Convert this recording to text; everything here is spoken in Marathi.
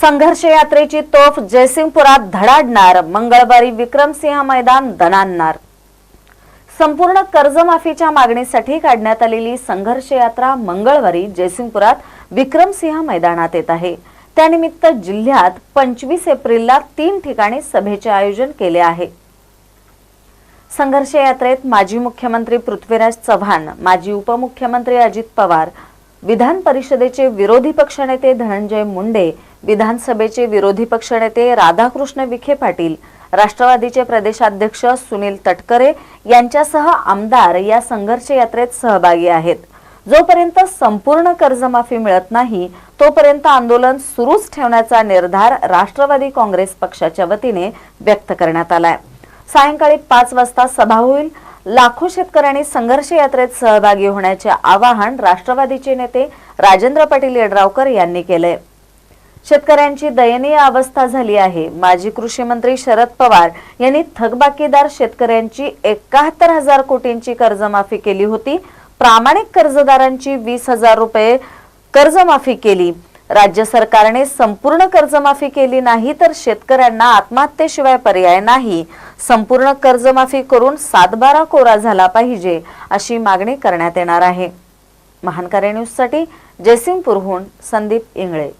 संघर्ष यात्रेची तोफ जयसिंगपुरात धडाडणार मंगळवारी विक्रमसिंह मैदान दणाणणार. संपूर्ण कर्जमाफीच्या मागणीसाठी काढण्यात आलेली संघर्ष यात्रा मंगळवारी जयसिंगपुरात विक्रमसिंह मैदानात येत आहे. त्यानिमित्त जिल्ह्यात पंचवीस एप्रिलला तीन ठिकाणी सभेचे आयोजन केले आहे. संघर्ष यात्रेत माजी मुख्यमंत्री पृथ्वीराज चव्हाण माजी उपमुख्यमंत्री अजित पवार विधान परिषदेचे विरोधी पक्षनेते धनंजय मुंडे विधानसभेचे विरोधी पक्षनेते राधाकृष्ण विखे पाटील राष्ट्रवादीचे प्रदेशाध्यक्ष सुनील तटकरे यांच्यासह आमदार या संघर्ष यात्रेत सहभागी आहेत. जोपर्यंत संपूर्ण कर्जमाफी मिळत नाही तोपर्यंत आंदोलन सुरूच ठेवण्याचा निर्धार राष्ट्रवादी काँग्रेस पक्षाच्या वतीने व्यक्त करण्यात आलाय. सायंकाळी पाच वाजता सभा होईल. लाखो शेतकऱ्यांनी संघर्ष यात्रेत सहभागी होण्याचे आवाहन राष्ट्रवादीचे नेते राजेंद्र पाटील यड्रावकर यांनी केलंय. शेतकऱ्यांची दयनीय अवस्था झाली आहे. माजी कृषी मंत्री शरद पवार यांनी थकबाकीदार शेतकऱ्यांची एकाहत्तर हजार कोटींची कर्जमाफी केली होती. प्रामाणिक कर्जदारांची वीस हजार रुपये कर्जमाफी केली. राज्य सरकारने संपूर्ण कर्जमाफी केली नाही तर शेतकऱ्यांना आत्महत्येशिवाय पर्याय नाही. संपूर्ण कर्जमाफी करून सातबारा कोरा झाला पाहिजे अशी मागणी करण्यात येणार आहे. महानकारी न्यूजसाठी जयसिंगपूरहून संदीप इंगळे.